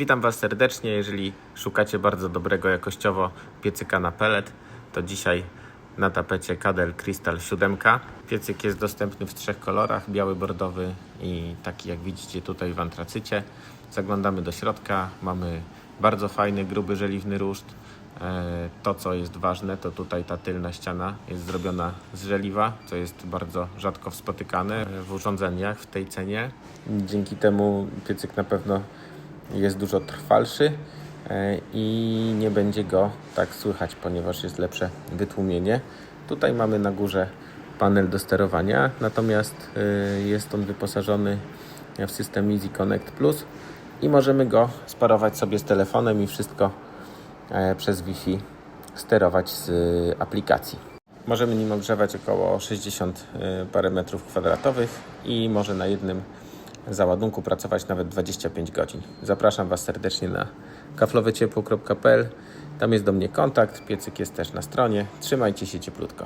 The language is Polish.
Witam Was serdecznie. Jeżeli szukacie bardzo dobrego jakościowo piecyka na pelet, to dzisiaj na tapecie Cadel Crystal 7. Piecyk jest dostępny w trzech kolorach: biały, bordowy i taki jak widzicie tutaj w antracycie. Zaglądamy do środka. Mamy bardzo fajny, gruby, żeliwny ruszt. E, To, co jest ważne, to tutaj ta tylna ściana jest zrobiona z żeliwa, co jest bardzo rzadko spotykane w urządzeniach w tej cenie. Dzięki temu piecyk na pewno jest dużo trwalszy e, i nie będzie go tak słychać, ponieważ jest lepsze wytłumienie. Tutaj mamy na górze panel do sterowania, natomiast e, jest on wyposażony w system Easy Connect Plus i możemy go sparować sobie z telefonem i wszystko e, przez Wi-Fi sterować z aplikacji. Możemy nim ogrzewać około 60 e, parę metrów kwadratowych i może na jednym załadunku pracować nawet 25 godzin. Zapraszam Was serdecznie na kafloweciepło.pl. Tam jest do mnie kontakt, piecyk jest też na stronie. Trzymajcie się cieplutko.